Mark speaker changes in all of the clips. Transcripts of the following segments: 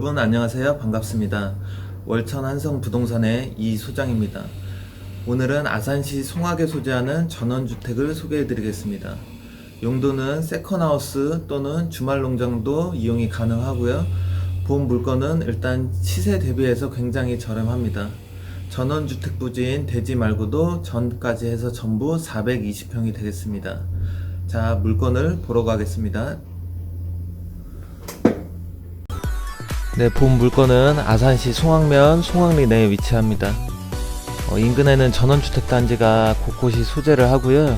Speaker 1: 여러분 안녕하세요. 반갑습니다. 월천 한성 부동산의 이 소장입니다. 오늘은 아산시 송악에 소재하는 전원주택을 소개해 드리겠습니다. 용도는 세컨하우스 또는 주말 농장도 이용이 가능하고요. 본 물건은 일단 시세 대비해서 굉장히 저렴합니다. 전원주택 부지인 대지 말고도 전까지 해서 전부 420평이 되겠습니다. 자, 물건을 보러 가겠습니다. 네, 본 물건은 아산시 송악면 송악리 내에 위치합니다. 어, 인근에는 전원주택 단지가 곳곳이 소재를 하고요.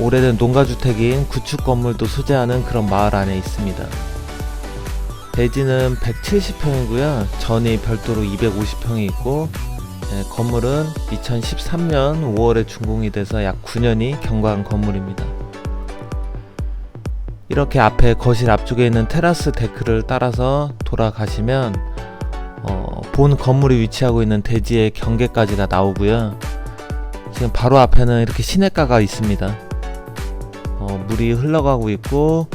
Speaker 1: 오래된 농가주택인 구축 건물도 소재하는 그런 마을 안에 있습니다. 대지는 170평이고요. 전이 별도로 250평이 있고 네, 건물은 2013년 5월에 준공이 돼서 약 9년이 경과한 건물입니다. 이렇게 앞에 거실 앞쪽에 있는 테라스 데크를 따라서 돌아가시면 어, 본 건물이 위치하고 있는 대지의 경계까지가 나오고요. 지금 바로 앞에는 이렇게 시냇가가 있습니다. 어, 물이 흘러가고 있고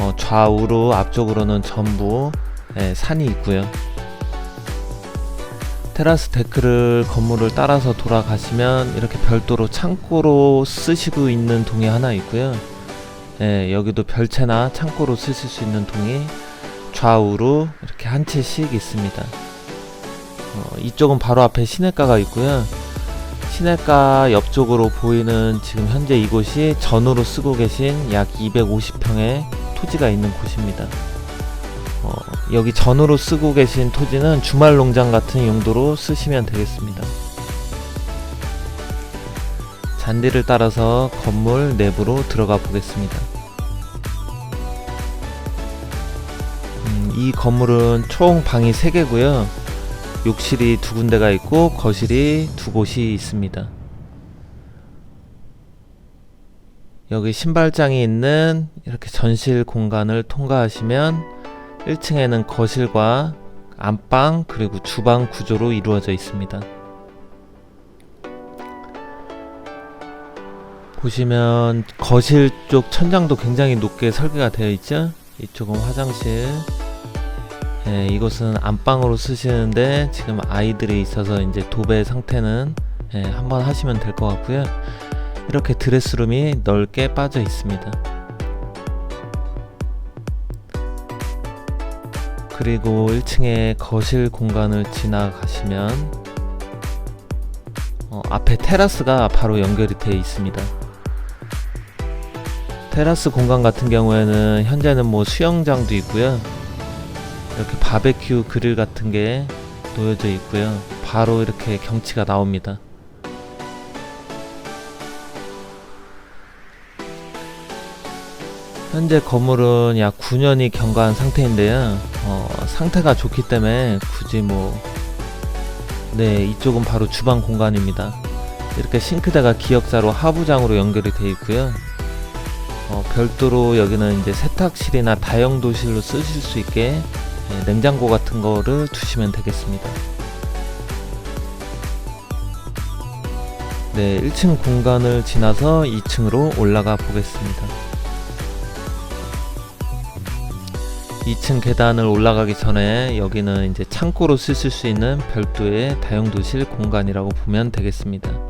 Speaker 1: 어, 좌우로 앞쪽으로는 전부 예, 산이 있고요. 테라스 데크를 건물을 따라서 돌아가시면 이렇게 별도로 창고로 쓰시고 있는 동이 하나 있고요. 예, 여기도 별채나 창고로 쓰실 수 있는 동이 좌우로 이렇게 한 채씩 있습니다. 어, 이쪽은 바로 앞에 시냇가가 있고요. 시냇가 옆쪽으로 보이는 지금 현재 이곳이 전으로 쓰고 계신 약 250평의 토지가 있는 곳입니다. 어, 여기 전으로 쓰고 계신 토지는 주말 농장 같은 용도로 쓰시면 되겠습니다. 잔디를 따라서 건물 내부로 들어가 보겠습니다. 음, 이 건물은 총 방이 3개고요. 욕실이 두 군데가 있고 거실이 두 곳이 있습니다. 여기 신발장이 있는 이렇게 전실 공간을 통과하시면 1층에는 거실과 안방 그리고 주방 구조로 이루어져 있습니다. 보시면 거실 쪽 천장도 굉장히 높게 설계가 되어 있죠. 이쪽은 화장실. 예, 이곳은 안방으로 쓰시는데 지금 아이들이 있어서 이제 도배 상태는 예, 한번 하시면 될 것 같고요. 이렇게 드레스룸이 넓게 빠져 있습니다. 그리고 1층에 거실 공간을 지나가시면 어, 앞에 테라스가 바로 연결이 되어 있습니다. 테라스 공간 같은 경우에는 현재는 뭐 수영장도 있고요. 이렇게 바베큐 그릴 같은 게 놓여져 있고요. 바로 이렇게 경치가 나옵니다. 현재 건물은 약 9년이 경과한 상태인데요. 어, 상태가 좋기 때문에 굳이 뭐, 네, 이쪽은 바로 주방 공간입니다. 이렇게 싱크대가 기역자로 하부장으로 연결이 되어 있고요. 어, 별도로 여기는 이제 세탁실이나 다용도실로 쓰실 수 있게 네, 냉장고 같은 거를 두시면 되겠습니다. 네, 1층 공간을 지나서 2층으로 올라가 보겠습니다. 2층 계단을 올라가기 전에 여기는 이제 창고로 쓰실 수 있는 별도의 다용도실 공간이라고 보면 되겠습니다.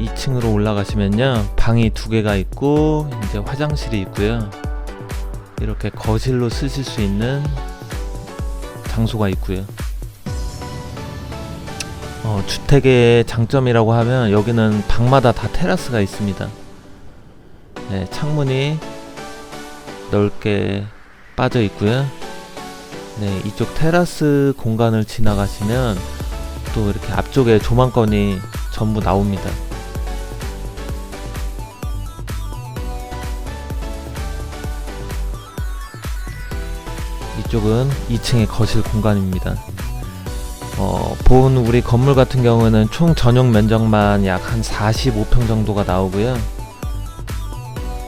Speaker 1: 이층으로 올라가시면요. 방이 두 개가 있고 이제 화장실이 있고요. 이렇게 거실로 쓰실 수 있는 장소가 있고요. 어, 주택의 장점이라고 하면 여기는 방마다 다 테라스가 있습니다. 네, 창문이 넓게 빠져 있고요. 네, 이쪽 테라스 공간을 지나가시면 또 이렇게 앞쪽에 조망권이 전부 나옵니다 이쪽은 2층의 거실 공간입니다. 어, 본 우리 건물 같은 경우는 총 전용 면적만 약 한 45평 정도가 나오고요.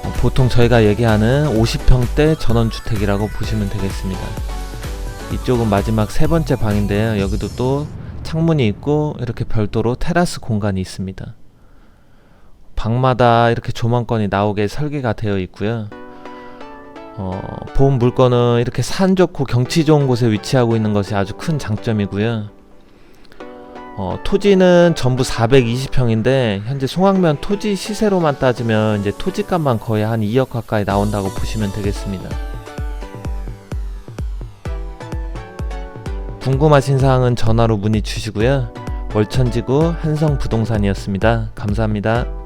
Speaker 1: 어, 보통 저희가 얘기하는 50평대 전원주택이라고 보시면 되겠습니다. 이쪽은 마지막 세 번째 방인데요. 여기도 또 창문이 있고 이렇게 별도로 테라스 공간이 있습니다. 방마다 이렇게 조망권이 나오게 설계가 되어 있고요. 어, 본 물건은 이렇게 산 좋고 경치 좋은 곳에 위치하고 있는 것이 아주 큰 장점이고요. 어, 토지는 전부 420평인데 현재 송악면 토지 시세로만 따지면 이제 토지값만 거의 한 2억 가까이 나온다고 보시면 되겠습니다. 궁금하신 사항은 전화로 문의 주시고요. 월천지구 한성부동산이었습니다. 감사합니다.